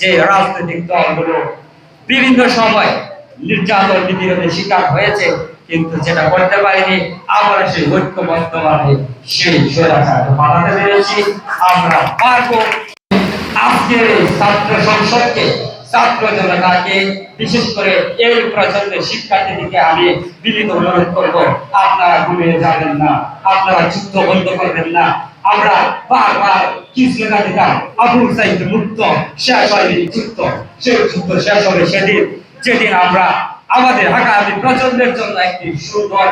যে রাজনৈতিক দলগুলো বিভিন্ন সময় নির্যাতন নিপীড়নের শিকার হয়েছে, কিন্তু যেটা করতে পারিনি, আমরা সেই ঐক্যবদ্ধ ভাবে সেই স্বৈরাচারকে বানাতে পেরেছি। আমরা পারব। আজকের এই ছাত্র সংসদকে, ছাত্র জনতাকে, বিশেষ করে এই প্রজন্মের শিক্ষার্থীদেরকে আমি বিনীত অনুরোধ করব, আপনারা ঘুমিয়ে যাবেন না, আপনারা যুদ্ধ বন্ধ করবেন না আমরা বারবার কি স্লোগান দিতাম। আবু সাইদ মুক্ত, শেষ হয়নি যুক্ত। সেই যুক্ত শেষ হবে সেদিন। যেদিন আমরা আমাদের আগামী প্রজন্মের জন্য একটি সুন্দর,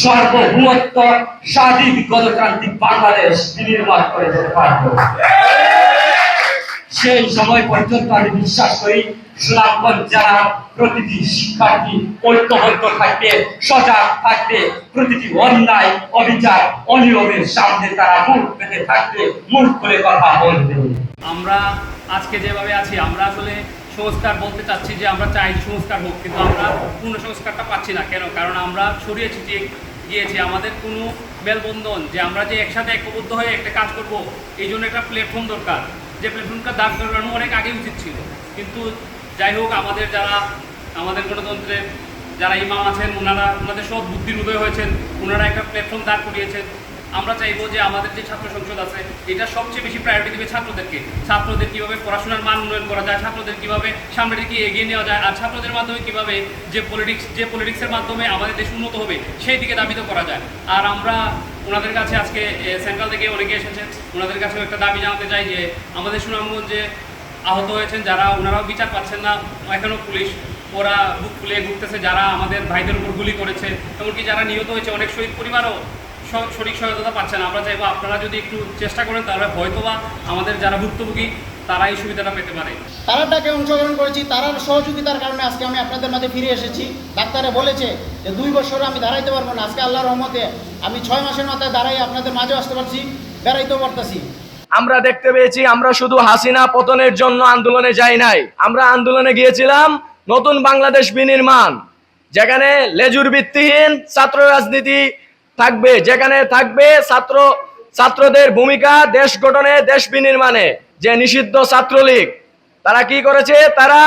সর্ববৃহত্তর স্বাধীন গণতান্ত্রিক বাংলাদেশ নির্মাণ করে যেতে পারব। সেই সময় পর্যন্ত আমি বিশ্বাস করি সুনামগঞ্জ প্রতিটি শিক্ষার্থী ঐক্যবদ্ধ থাকবে, সজাগ থাকবে, প্রতিটি অন্যায়, অবিচার, অনিয়মের সামনে তারা মুখ পেতে থাকবে, মুখ খুলে কথা বলবে। আমরা আজকে যেভাবে আছি, আমরা আসলে সংস্কার বলতে চাচ্ছি যে আমরা চাই সংস্কার হোক, কিন্তু আমরা পূর্ণ সংস্কারটা পাচ্ছি না। কেন? কারণ আমরা ছড়িয়ে ছিটিয়ে গিয়েছি। আমাদের কোনো মেলবন্ধন যে আমরা যে একসাথে ঐক্যবদ্ধ হয়ে একটা কাজ করব, এই জন্য একটা প্ল্যাটফর্ম দরকার। যে প্ল্যাটফর্মটা দাঁড় করানো অনেক আগে উচিত ছিল। কিন্তু যাই হোক, আমাদের যারা, আমাদের গণতন্ত্রের যারা ইমাম আছেন, ওনারা, ওনাদের সব বুদ্ধির উদয় হয়েছেন, ওনারা একটা প্ল্যাটফর্ম দাঁড় করিয়েছেন। আমরা চাইব যে আমাদের যে ছাত্র সংসদ আছে, এটা সবচেয়ে বেশি প্রায়োরিটি দেবে ছাত্রদেরকে। ছাত্রদের কীভাবে পড়াশোনার মান উন্নয়ন করা যায়, ছাত্রদের কীভাবে সামনের দিকে এগিয়ে নেওয়া যায়, আর ছাত্রদের মাধ্যমে কীভাবে যে পলিটিক্স যে পলিটিক্সের মাধ্যমে আমাদের দেশ উন্নত হবে, সেই দিকে দাবিত করা যায়। আর আমরা ওনাদের কাছে আজকে সেন্ট্রাল থেকে অনেকে এসেছেন। ওনাদের কাছেও একটা দাবি জানাতে চাই যে, আমাদের সুনামগঞ্জে আহত হয়েছেন যারা, ওনারাও বিচার পাচ্ছেন না। এখনও পুলিশ, ওরা বুক খুলে ঘুরতেছে যারা আমাদের ভাইদের উপর গুলি করেছে। এমনকি যারা নিহত হয়েছে, অনেক শহীদ পরিবারও সঠিক সহায়তা পাচ্ছে না। আমরা চাইব আপনারা যদি একটু চেষ্টা করেন, তাহলে হয়তোবা আমাদের যারা ভুক্তভোগী তারা এই সুবিধাটা পেতে পারে। তারা ডাকে অংশগ্রহণ করেছি তারার সহযোগিতার কারণে আজকে আমি আপনাদের মাঝে ফিরে এসেছি। ডাক্তারে বলেছে যে দুই বছর আমি দাঁড়াইতে পারব না। আজকে আল্লাহর রহমতে আমি ছয় মাসের মাথায় দাঁড়াই আপনাদের মাঝে আসতে পারছি বেড়াইতেও পারতেছি। আমরা দেখতে পেয়েছি আমরা শুধু হাসিনা পতনের জন্য আন্দোলনে যাই নাই। আমরা আন্দোলনে গিয়েছিলাম নতুন বাংলাদেশ বিনির্মাণ যেখানে লেজুর ভিত্তিহীন ছাত্র রাজনীতি থাকবে যেখানে থাকবে ছাত্র ছাত্রদের ভূমিকা দেশ গঠনে দেশ বিনির্মাণে। যে নিষিদ্ধ ছাত্রলীগ, তারা কি করেছে? তারা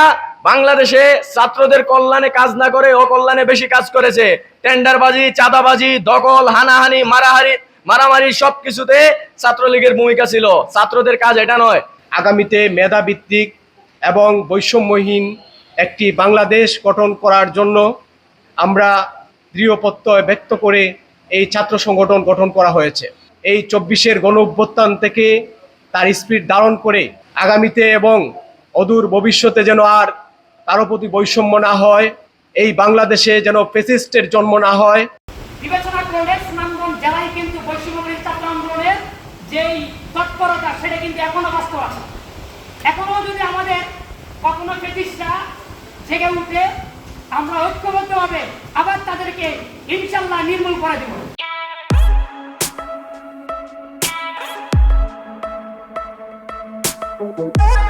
বাংলাদেশে ছাত্রদের কল্যাণে কাজ না করে অকল্যাণে বেশি কাজ করেছে। টেন্ডারবাজি, চাঁদাবাজি, দখল, হানাহানি মারাহারি মারামারি সবকিছুতে ছাত্রলীগের ভূমিকা ছিল। ছাত্রদের কাজ এটা নয়। আগামীতে মেধাভিত্তিক এবং বৈষম্যহীন একটি বাংলাদেশ গঠন করার জন্য আমরা দৃঢ় প্রত্যয় ব্যক্ত করে এই ছাত্র সংগঠন গঠন করা হয়েছে। এই চব্বিশের গণ থেকে তার স্পিড ধারণ করে আগামীতে এবং অদূর ভবিষ্যতে যেন আর কারও প্রতি বৈষম্য না হয়, এই বাংলাদেশে যেন ফেসিস্টের জন্ম না হয়। বিবেচনা করলে সুনামগঞ্জ জেলায় কিন্তু ছাত্র আন্দোলনের যেই তৎপরতা, সেটা কিন্তু এখনও বাস্তব আছে এখনও যদি আমাদের কখনো ব্রিটিশরা জেগে উঠে, আমরা ঐক্যবদ্ধভাবে আবার তাদেরকে ইনশাল্লাহ নির্মূল করে দেব। Thank you.